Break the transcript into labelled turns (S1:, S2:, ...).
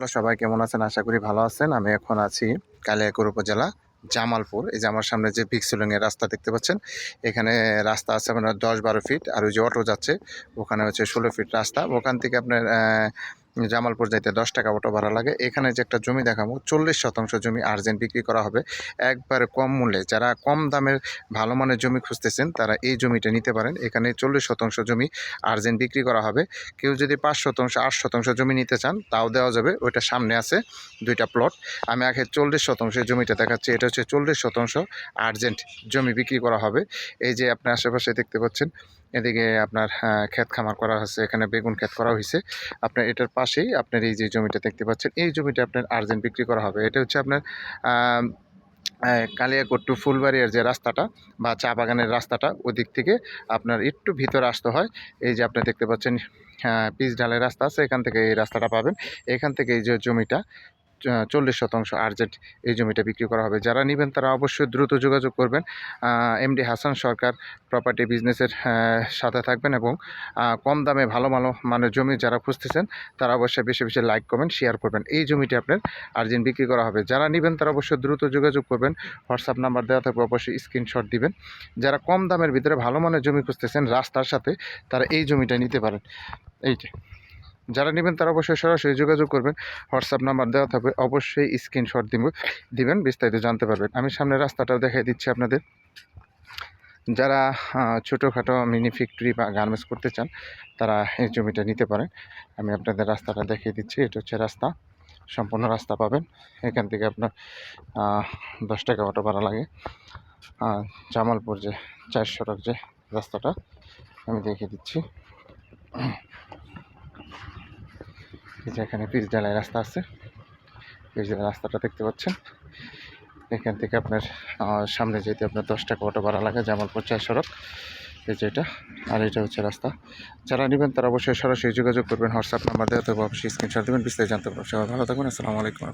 S1: Hello সবাই কেমন আছেন? আশা করি ভালো আছেন। আমি এখন আছি কালিয়াকুর উপজেলা, জামালপুর। এই যে আমার সামনে যে এর রাস্তা দেখতে পাচ্ছেন, এখানে রাস্তা আছে আপনার দশ বারো ফিট আর ওই যে অটো যাচ্ছে, ওখানে হচ্ছে ষোলো ফিট রাস্তা। ওখান থেকে আপনার জামালপুর যাইতে দশ টাকা অটো ভাড়া লাগে। এখানে যে একটা জমি দেখাবো, চল্লিশ শতাংশ জমি আর্জেন্ট বিক্রি করা হবে। একবারে কম মূল্যে, যারা কম দামের ভালো মানের জমি খুঁজতেছেন, তারা এই জমিটা নিতে পারেন। এখানে চল্লিশ শতাংশ জমি আর্জেন্ট বিক্রি করা হবে। কেউ যদি পাঁচ শতাংশ, আট শতাংশ জমি নিতে চান, তাও দেওয়া যাবে। ওইটা সামনে আছে, দুইটা প্লট আমি আগে চল্লিশ শতাংশের জমিটা দেখাচ্ছি। এটা হচ্ছে চল্লিশ শতাংশ আর্জেন্ট জমি বিক্রি করা হবে। এই যে আপনি আশেপাশে দেখতে পাচ্ছেন, এদিকে আপনার ক্ষেত খামার করা হয়েছে। এখানে বেগুন ক্ষেত করা হয়েছে। আপনার এটার পাশেই আপনার এই যে জমিটা দেখতে পাচ্ছেন, এই জমিটা আপনার আর্জেন্ট বিক্রি করা হবে। এটা হচ্ছে আপনার কালিয়াকোট টু ফুলবাড়িয়ার যে রাস্তাটা বা চা বাগানের রাস্তাটা, ওদিক থেকে আপনার একটু ভিতরে আসতে হয়। এই যে আপনি দেখতে পাচ্ছেন পিচ ঢালের রাস্তা আছে, এখান থেকে এই রাস্তাটা পাবেন। এখান থেকে এই যে জমিটা চল্লিশ শতাংশ আর্জেন্ট এই জমিটা বিক্রি করা হবে। যারা নেবেন তারা অবশ্যই দ্রুত যোগাযোগ করবেন। এমডি হাসান সরকার প্রপার্টি বিজনেসের সাথে থাকবেন এবং কম দামে ভালো ভালো মানের জমি যারা খুঁজতেছেন, তারা অবশ্যই বেশি বেশি লাইক কমেন্ট শেয়ার করবেন। এই জমিটি আপনার আর্জেন্ট বিক্রি করা হবে। যারা নেবেন তারা অবশ্যই দ্রুত যোগাযোগ করবেন। হোয়াটসঅ্যাপ নাম্বার দেওয়া থাকবে, অবশ্যই স্ক্রিনশট দিবেন। যারা কম দামের ভিতরে ভালো মানের জমি খুঁজতেছেন রাস্তার সাথে, তারা এই জমিটা নিতে পারেন। এইটা যারা নেবেন তারা অবশ্যই সরাসরি যোগাযোগ করবেন। হোয়াটসঅ্যাপ নাম্বার দেওয়া থাকবে। অবশ্যই স্ক্রিনশট দিব, দিবেন, বিস্তারিত জানতে পারবেন। আমি সামনে রাস্তাটা দেখাই দিচ্ছি আপনাদের। যারা ছোটোখাটো মিনি ফ্যাক্টরি বা গার্মেন্টস করতে চান, তারা এই জমিটা নিতে পারেন। আমি আপনাদের রাস্তাটা দেখিয়ে দিচ্ছি। এটা হচ্ছে রাস্তা। সম্পূর্ণ রাস্তা পাবেন। এখান থেকে আপনার দশ টাকা অটো ভাড়া লাগে। জামালপুর যে চার সড়ক যে রাস্তাটা, আমি দেখিয়ে দিচ্ছি। এই যে এখানে পিচ ঢালাই রাস্তা আছে। পিচ ঢালাই রাস্তাটা দেখতে পাচ্ছেন। এখান থেকে আপনার সামনে যেতে আপনার দশ টাকা অটো ভাড়া লাগে জামালপুর চার সড়ক, এই যে এটা। আর এটা হচ্ছে রাস্তা। যারা নেবেন তারা অবশ্যই সরাসরি যোগাযোগ করবেন, হোয়াটসঅ্যাপ নাম্বার দেওয়া থাকবে, অবশ্যই স্ক্রিনশট দেবেন, বিস্তারিত জানতে পারবেন। সবাই ভালো থাকবেন, আসসালামু আলাইকুম।